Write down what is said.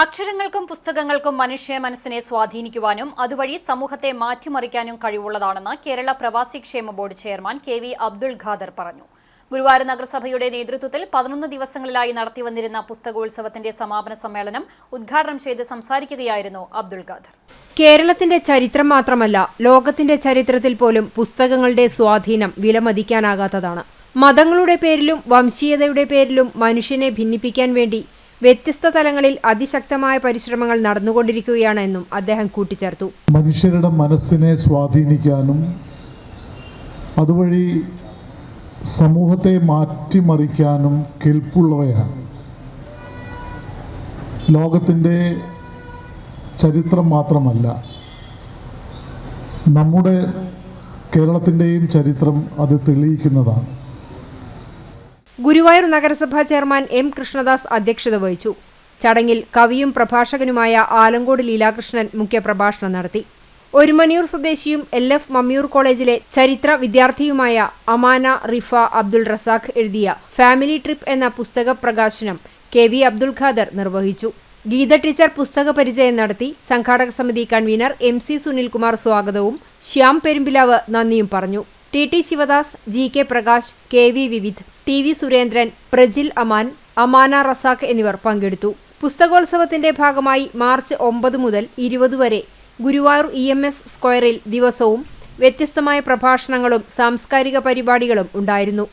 അക്ഷരങ്ങൾക്കും പുസ്തകങ്ങൾക്കും മനുഷ്യ മനസ്സിനെ സ്വാധീനിക്കുവാനും അതുവഴി സമൂഹത്തെ മാറ്റിമറിക്കാനും കഴിവുള്ളതാണെന്ന് കേരള പ്രവാസി ക്ഷേമ board chairman K V Abdul Khader പറഞ്ഞു. ഗുരുവായൂർ നഗരസഭയുടെ നേതൃത്വത്തിൽ പതിനൊന്ന് ദിവസങ്ങളിലായി നടത്തിവന്നിരുന്ന പുസ്തകോത്സവത്തിന്റെ സമാപന സമ്മേളനം ഉദ്ഘാടനം ചെയ്ത് സംസാരിക്കുകയായിരുന്നു അബ്ദുൾ ഖാദർ. കേരളത്തിന്റെ ചരിത്രം മാത്രമല്ല ലോകത്തിന്റെ ചരിത്രത്തിൽ പോലും പുസ്തകങ്ങളുടെ സ്വാധീനം വിലമതിക്കാനാകാത്തതാണ്. മതങ്ങളുടെ പേരിലും വംശീയതയുടെ പേരിലും മനുഷ്യനെ ഭിന്നിപ്പിക്കാൻ വേണ്ടി വ്യത്യസ്ത തലങ്ങളിൽ അതിശക്തമായ പരിശ്രമങ്ങൾ നടന്നുകൊണ്ടിരിക്കുകയാണ് എന്നും അദ്ദേഹം കൂട്ടിച്ചേർത്തു. മനുഷ്യരുടെ മനസ്സിനെ സ്വാധീനിക്കാനും അതുവഴി സമൂഹത്തെ മാറ്റിമറിക്കാനും കെൽപ്പുള്ളവയാണ്. ലോകത്തിന്റെ ചരിത്രം മാത്രമല്ല നമ്മുടെ കേരളത്തിന്റെയും ചരിത്രം അത് തെളിയിക്കുന്നതാണ്. ഗുരുവായൂർ നഗരസഭാ ചെയർമാൻ എം കൃഷ്ണദാസ് അധ്യക്ഷത വഹിച്ചു. ചടങ്ങിൽ കവിയും പ്രഭാഷകനുമായ ആലങ്കോട് ലീലാകൃഷ്ണൻ മുഖ്യപ്രഭാഷണം നടത്തി. ഒരുമനിയൂർ സ്വദേശിയും എൽ എഫ് മമ്മിയൂർ കോളേജിലെ ചരിത്ര വിദ്യാർത്ഥിയുമായ അമാന റിഫ അബ്ദുൾ റസാഖ് എഴുതിയ ഫാമിലി ട്രിപ്പ് എന്ന പുസ്തക പ്രകാശനം കെ വി അബ്ദുൾ ഖാദർ നിർവഹിച്ചു. ഗീത ടീച്ചർ പുസ്തക പരിചയം നടത്തി. സംഘാടക സമിതി കൺവീനർ എം സി സുനിൽകുമാർ സ്വാഗതവും ശ്യാം പെരുമ്പിലാവ് നന്ദിയും പറഞ്ഞു. T T Sivadas G K Prakash K V വിവിധ് ടി വി സുരേന്ദ്രൻ പ്രജിൽ അമാൻ അമാന റസാഖ് എന്നിവർ പങ്കെടുത്തു. പുസ്തകോത്സവത്തിന്റെ ഭാഗമായി മാർച്ച് ഒമ്പത് മുതൽ ഇരുപത് വരെ ഗുരുവായൂർ ഇ എം എസ് സ്ക്വയറിൽ ദിവസവും വ്യത്യസ്തമായ പ്രഭാഷണങ്ങളും സാംസ്കാരിക പരിപാടികളും ഉണ്ടായിരുന്നു.